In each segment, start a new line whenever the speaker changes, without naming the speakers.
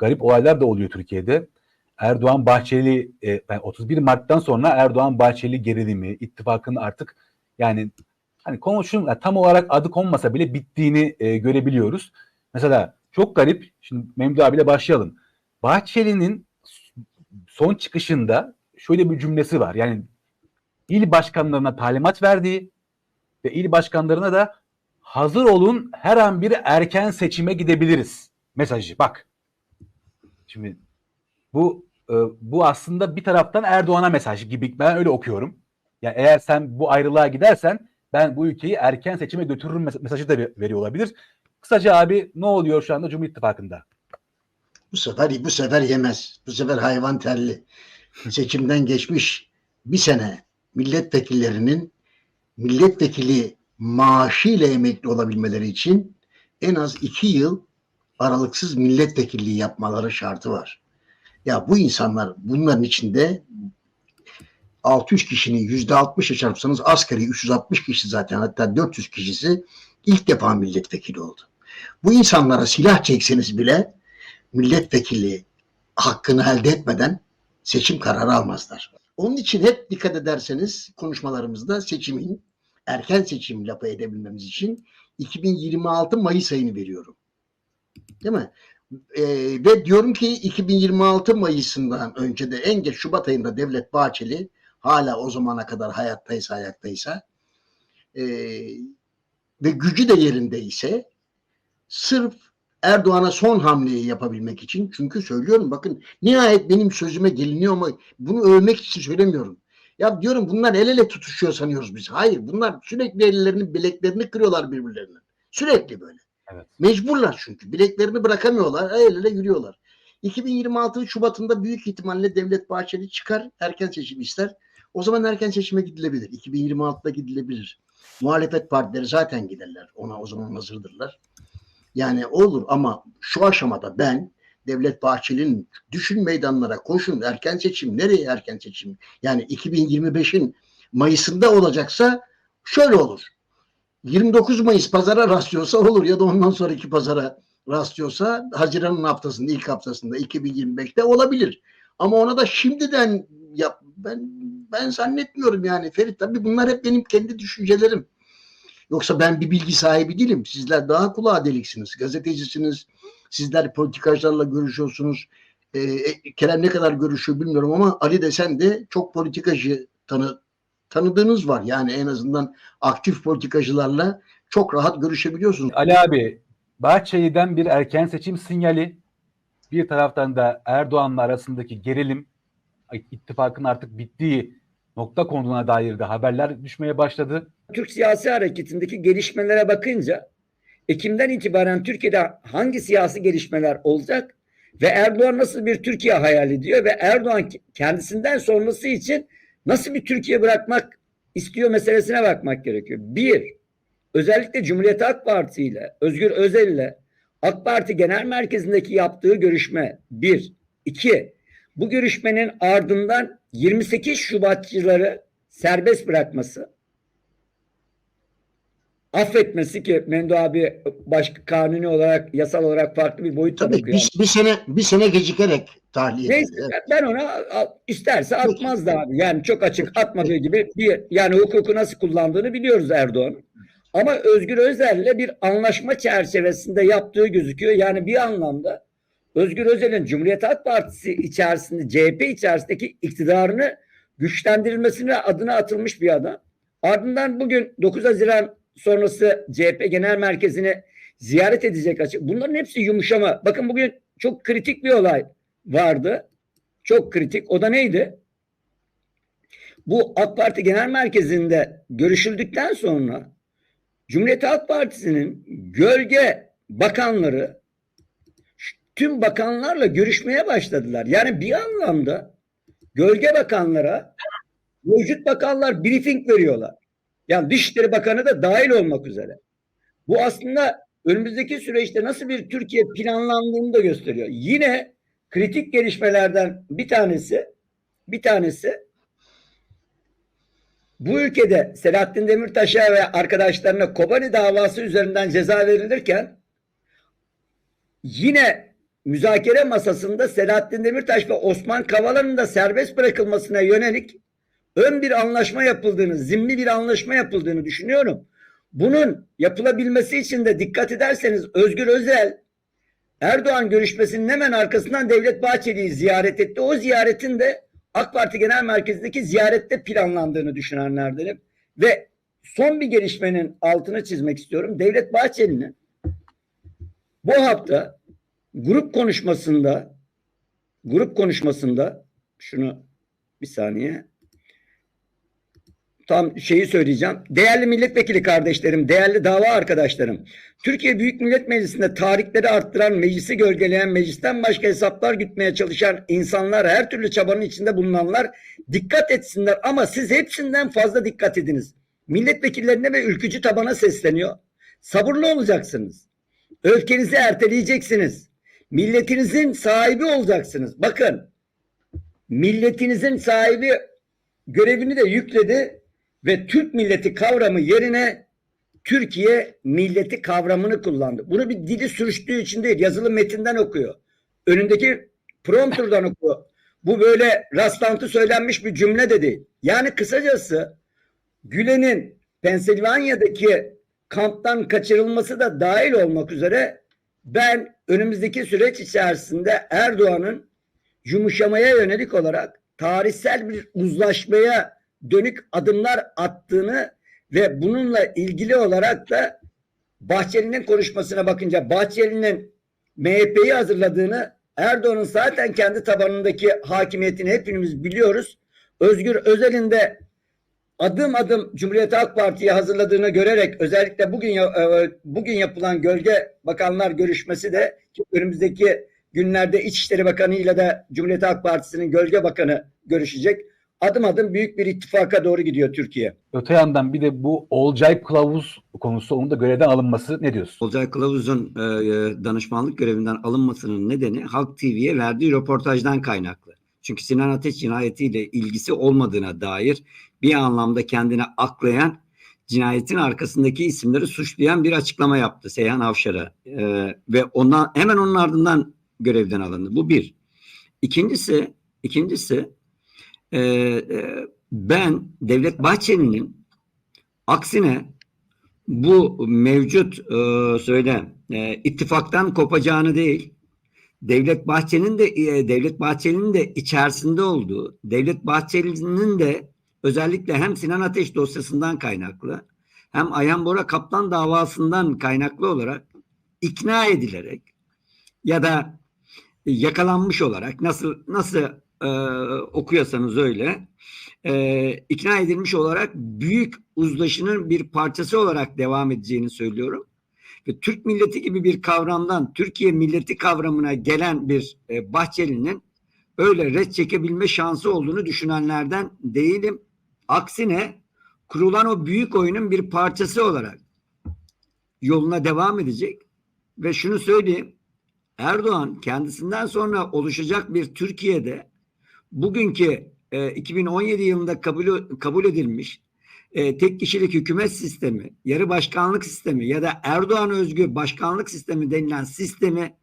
garip olaylar da oluyor Türkiye'de. Erdoğan Bahçeli e, yani 31 Mart'tan sonra Erdoğan Bahçeli gerilimi, ittifakın artık yani hani konuşun yani tam olarak adı konmasa bile bittiğini e, görebiliyoruz. Mesela çok garip. Şimdi Memdu abiyle başlayalım. Bahçeli'nin son çıkışında şöyle bir cümlesi var. Yani il başkanlarına talimat verdiği ve il başkanlarına da hazır olun her an bir erken seçime gidebiliriz mesajı. Bak. Şimdi bu e, bu aslında bir taraftan Erdoğan'a mesaj gibi ben öyle okuyorum. Yani eğer sen bu ayrılığa gidersen ben bu ülkeyi erken seçime götürürüm mes- mesajı da veriyor olabilir. Kısaca abi ne oluyor şu anda Cumhur İttifakı'nda?
Bu sefer bu sefer yemez. Bu sefer hayvan telli. Seçimden geçmiş bir sene milletvekillerinin milletvekili maaşıyla emekli olabilmeleri için en az iki yıl aralıksız milletvekilliği yapmaları şartı var. Ya bu insanlar bunların içinde 600 kişinin yüzde 60'a çarpsanız asgari 360 kişi zaten hatta 400 kişisi ilk defa milletvekili oldu. Bu insanlara silah çekseniz bile milletvekili hakkını elde etmeden seçim kararı almazlar. Onun için hep dikkat ederseniz konuşmalarımızda seçimin erken seçim lafı edebilmemiz için 2026 Mayıs ayını veriyorum. Değil mi? Ee, ve diyorum ki 2026 Mayıs'ından önce de en geç Şubat ayında Devlet Bahçeli hala o zamana kadar hayattaysa ayaktaysa e, ve gücü de yerindeyse sırf Erdoğan'a son hamleyi yapabilmek için çünkü söylüyorum bakın nihayet benim sözüme geliniyor ama bunu övmek için söylemiyorum. Ya diyorum bunlar el ele tutuşuyor sanıyoruz biz. Hayır bunlar sürekli ellerinin bileklerini kırıyorlar birbirlerine. Sürekli böyle.
Evet.
Mecburlar çünkü. Bileklerini bırakamıyorlar. El ele yürüyorlar. 2026 Şubat'ında büyük ihtimalle Devlet Bahçeli çıkar. Erken seçim ister. O zaman erken seçime gidilebilir. 2026'da gidilebilir. Muhalefet partileri zaten giderler. Ona o zaman hazırdırlar. Yani olur ama şu aşamada ben Devlet Bahçeli'nin düşün meydanlara koşun erken seçim nereye erken seçim yani 2025'in Mayıs'ında olacaksa şöyle olur 29 Mayıs pazara rastlıyorsa olur ya da ondan sonraki pazara rastlıyorsa Haziran'ın haftasında ilk haftasında 2025'te olabilir ama ona da şimdiden yap ben ben zannetmiyorum yani Ferit tabii bunlar hep benim kendi düşüncelerim Yoksa ben bir bilgi sahibi değilim. Sizler daha kulağa deliksiniz. Gazetecisiniz. Sizler politikacılarla görüşüyorsunuz. Ee, Kerem ne kadar görüşüyor bilmiyorum ama Ali de sen de çok politikacı tanı, tanıdığınız var. Yani en azından aktif politikacılarla çok rahat görüşebiliyorsunuz.
Ali abi Bahçeli'den bir erken seçim sinyali bir taraftan da Erdoğan'la arasındaki gerilim ittifakın artık bittiği nokta konduğuna dair de haberler düşmeye başladı.
Türk siyasi hareketindeki gelişmelere bakınca Ekim'den itibaren Türkiye'de hangi siyasi gelişmeler olacak ve Erdoğan nasıl bir Türkiye hayal ediyor ve Erdoğan kendisinden sonrası için nasıl bir Türkiye bırakmak istiyor meselesine bakmak gerekiyor. Bir, özellikle Cumhuriyet Halk Partisi ile Özgür Özel ile AK Parti Genel Merkezi'ndeki yaptığı görüşme bir. iki bu görüşmenin ardından 28 Şubatçıları serbest bırakması affetmesi ki Mendo abi başka kanuni olarak yasal olarak farklı bir boyutta
Tabii
bakıyor.
bir, bir sene bir sene gecikerek tahliye
Neyse.
Evet.
ben ona isterse atmaz da abi. Yani çok açık atmadığı gibi bir yani hukuku nasıl kullandığını biliyoruz Erdoğan. Ama Özgür Özel'le bir anlaşma çerçevesinde yaptığı gözüküyor. Yani bir anlamda Özgür Özel'in Cumhuriyet Halk Partisi içerisinde CHP içerisindeki iktidarını güçlendirilmesine adına atılmış bir adam. Ardından bugün 9 Haziran sonrası CHP Genel Merkezi'ni ziyaret edecek açık. Bunların hepsi yumuşama. Bakın bugün çok kritik bir olay vardı. Çok kritik. O da neydi? Bu AK Parti Genel Merkezi'nde görüşüldükten sonra Cumhuriyet Halk Partisi'nin gölge bakanları tüm bakanlarla görüşmeye başladılar. Yani bir anlamda gölge bakanlara mevcut bakanlar briefing veriyorlar. Yani Dışişleri Bakanı da dahil olmak üzere. Bu aslında önümüzdeki süreçte nasıl bir Türkiye planlandığını da gösteriyor. Yine kritik gelişmelerden bir tanesi bir tanesi bu ülkede Selahattin Demirtaş'a ve arkadaşlarına Kobani davası üzerinden ceza verilirken yine müzakere masasında Selahattin Demirtaş ve Osman Kavala'nın da serbest bırakılmasına yönelik ön bir anlaşma yapıldığını, zimmi bir anlaşma yapıldığını düşünüyorum. Bunun yapılabilmesi için de dikkat ederseniz Özgür Özel Erdoğan görüşmesinin hemen arkasından Devlet Bahçeli'yi ziyaret etti. O ziyaretin de AK Parti Genel Merkezi'ndeki ziyarette planlandığını düşünenlerdenim. Ve son bir gelişmenin altını çizmek istiyorum. Devlet Bahçeli'nin bu hafta grup konuşmasında grup konuşmasında şunu bir saniye tam şeyi söyleyeceğim. Değerli milletvekili kardeşlerim, değerli dava arkadaşlarım. Türkiye Büyük Millet Meclisi'nde tarihleri arttıran, meclisi gölgeleyen, meclisten başka hesaplar gütmeye çalışan insanlar, her türlü çabanın içinde bulunanlar dikkat etsinler ama siz hepsinden fazla dikkat ediniz. Milletvekillerine ve ülkücü tabana sesleniyor. Sabırlı olacaksınız. Öfkenizi erteleyeceksiniz. Milletinizin sahibi olacaksınız. Bakın, milletinizin sahibi görevini de yükledi ve Türk milleti kavramı yerine Türkiye milleti kavramını kullandı. Bunu bir dili sürüştüğü için değil, yazılı metinden okuyor. Önündeki prompterdan okuyor. Bu böyle rastlantı söylenmiş bir cümle de değil. Yani kısacası Gülen'in Pensilvanya'daki kamptan kaçırılması da dahil olmak üzere ben önümüzdeki süreç içerisinde Erdoğan'ın yumuşamaya yönelik olarak tarihsel bir uzlaşmaya dönük adımlar attığını ve bununla ilgili olarak da Bahçeli'nin konuşmasına bakınca Bahçeli'nin MHP'yi hazırladığını Erdoğan'ın zaten kendi tabanındaki hakimiyetini hepimiz biliyoruz. Özgür Özel'in de adım adım Cumhuriyet Halk Parti'yi hazırladığını görerek özellikle bugün e, bugün yapılan gölge bakanlar görüşmesi de ki önümüzdeki günlerde İçişleri Bakanı ile de Cumhuriyet Halk Partisi'nin gölge bakanı görüşecek. Adım adım büyük bir ittifaka doğru gidiyor Türkiye.
Öte yandan bir de bu Olcay Kılavuz konusu onun da görevden alınması ne diyorsun?
Olcay Kılavuz'un e, e, danışmanlık görevinden alınmasının nedeni Halk TV'ye verdiği röportajdan kaynaklı. Çünkü Sinan Ateş cinayetiyle ilgisi olmadığına dair bir anlamda kendine aklayan cinayetin arkasındaki isimleri suçlayan bir açıklama yaptı Seyhan Avşar'a. E, ve ondan hemen onun ardından görevden alındı. Bu bir. İkincisi, ikincisi e, e, ben Devlet Bahçeli'nin aksine bu mevcut e, söyle e, ittifaktan kopacağını değil Devlet Bahçeli'nin de e, Devlet Bahçeli'nin de içerisinde olduğu Devlet Bahçeli'nin de özellikle hem Sinan Ateş dosyasından kaynaklı hem Ayhan Bora Kaplan davasından kaynaklı olarak ikna edilerek ya da yakalanmış olarak nasıl nasıl e, okuyorsanız öyle e, ikna edilmiş olarak büyük uzlaşının bir parçası olarak devam edeceğini söylüyorum. Ve Türk milleti gibi bir kavramdan Türkiye milleti kavramına gelen bir e, Bahçeli'nin öyle red çekebilme şansı olduğunu düşünenlerden değilim. Aksine kurulan o büyük oyunun bir parçası olarak yoluna devam edecek. Ve şunu söyleyeyim. Erdoğan kendisinden sonra oluşacak bir Türkiye'de bugünkü e, 2017 yılında kabul, kabul edilmiş e, tek kişilik hükümet sistemi, yarı başkanlık sistemi ya da Erdoğan özgü başkanlık sistemi denilen sistemi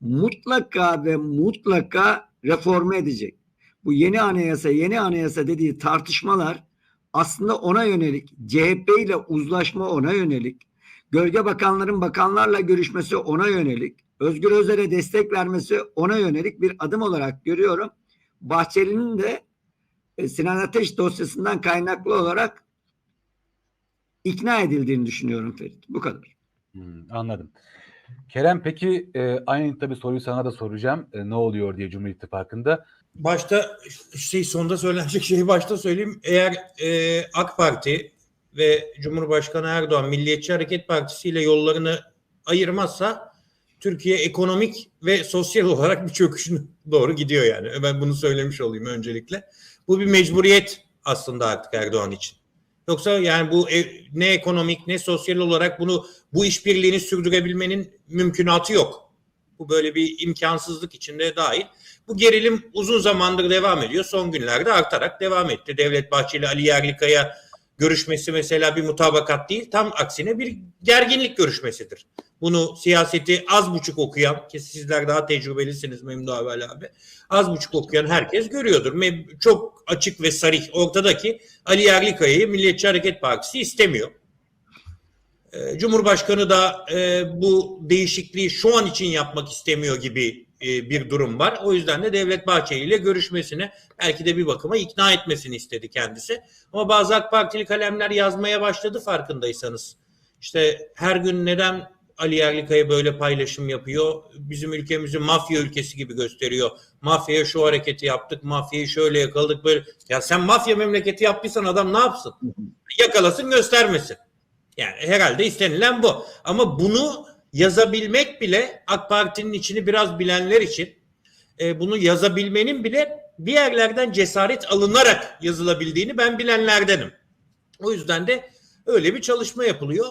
mutlaka ve mutlaka reforme edecek. Bu yeni anayasa, yeni anayasa dediği tartışmalar aslında ona yönelik, CHP ile uzlaşma ona yönelik, gölge bakanların bakanlarla görüşmesi ona yönelik, Özgür Özel'e destek vermesi ona yönelik bir adım olarak görüyorum. Bahçeli'nin de e, Sinan Ateş dosyasından kaynaklı olarak ikna edildiğini düşünüyorum Ferit. Bu kadar.
Hmm, anladım. Kerem peki e, aynı tabii soruyu sana da soracağım. E, ne oluyor diye Cumhur İttifakı'nda.
Başta şey sonda söylenecek şeyi başta söyleyeyim. Eğer e, AK Parti ve Cumhurbaşkanı Erdoğan Milliyetçi Hareket Partisi ile yollarını ayırmazsa Türkiye ekonomik ve sosyal olarak bir çöküşün doğru gidiyor yani. Ben bunu söylemiş olayım öncelikle. Bu bir mecburiyet aslında artık Erdoğan için. Yoksa yani bu e- ne ekonomik ne sosyal olarak bunu bu işbirliğini sürdürebilmenin mümkünatı yok. Bu böyle bir imkansızlık içinde dahil. Bu gerilim uzun zamandır devam ediyor. Son günlerde artarak devam etti. Devlet Bahçeli Ali Yerlikaya görüşmesi mesela bir mutabakat değil. Tam aksine bir gerginlik görüşmesidir. Bunu siyaseti az buçuk okuyan ki sizler daha tecrübelisiniz Memdu Avel abi. Az buçuk okuyan herkes görüyordur. Çok açık ve sarih ortadaki Ali Yerlikaya'yı Milliyetçi Hareket Partisi istemiyor. Ee, Cumhurbaşkanı da e, bu değişikliği şu an için yapmak istemiyor gibi e, bir durum var. O yüzden de Devlet Bahçeli ile görüşmesini belki de bir bakıma ikna etmesini istedi kendisi. Ama bazı AK Partili kalemler yazmaya başladı farkındaysanız. İşte her gün neden Ali Yerlikaya böyle paylaşım yapıyor? Bizim ülkemizi mafya ülkesi gibi gösteriyor. Mafyaya şu hareketi yaptık, mafyayı şöyle yakaladık böyle. Ya sen mafya memleketi yaptıysan adam ne yapsın? Yakalasın göstermesin. Yani herhalde istenilen bu. Ama bunu yazabilmek bile AK Parti'nin içini biraz bilenler için e, bunu yazabilmenin bile bir yerlerden cesaret alınarak yazılabildiğini ben bilenlerdenim. O yüzden de öyle bir çalışma yapılıyor.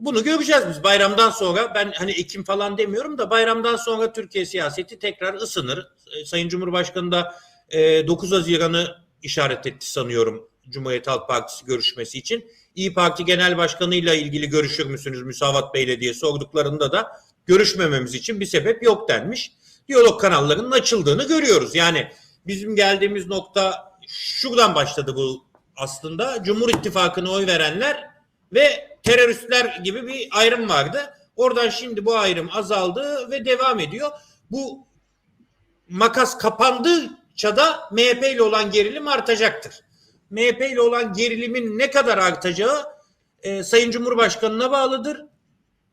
Bunu göreceğiz biz bayramdan sonra. Ben hani Ekim falan demiyorum da bayramdan sonra Türkiye siyaseti tekrar ısınır. E, Sayın Cumhurbaşkanı da e, 9 Haziran'ı işaret etti sanıyorum Cumhuriyet Halk Partisi görüşmesi için. İyi Parti Genel Başkanı'yla ilgili görüşür müsünüz Müsavat Bey'le diye sorduklarında da görüşmememiz için bir sebep yok denmiş. Diyalog kanallarının açıldığını görüyoruz. Yani bizim geldiğimiz nokta şuradan başladı bu aslında. Cumhur İttifakı'na oy verenler ve teröristler gibi bir ayrım vardı. Oradan şimdi bu ayrım azaldı ve devam ediyor. Bu makas kapandıkça da MHP ile olan gerilim artacaktır. MHP ile olan gerilimin ne kadar artacağı e, Sayın Cumhurbaşkanı'na bağlıdır.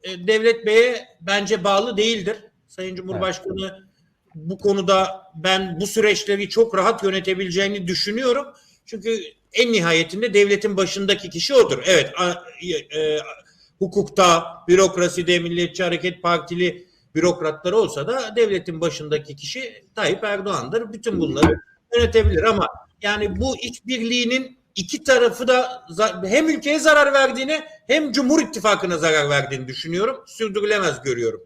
E, Devlet Bey'e bence bağlı değildir. Sayın Cumhurbaşkanı bu konuda ben bu süreçleri çok rahat yönetebileceğini düşünüyorum. Çünkü en nihayetinde devletin başındaki kişi odur. Evet, a- e, hukukta, bürokraside, Milliyetçi Hareket Partili bürokratları olsa da devletin başındaki kişi Tayyip Erdoğan'dır. Bütün bunları yönetebilir ama yani bu işbirliğinin iki tarafı da hem ülkeye zarar verdiğini hem Cumhur İttifakı'na zarar verdiğini düşünüyorum. Sürdürülemez görüyorum.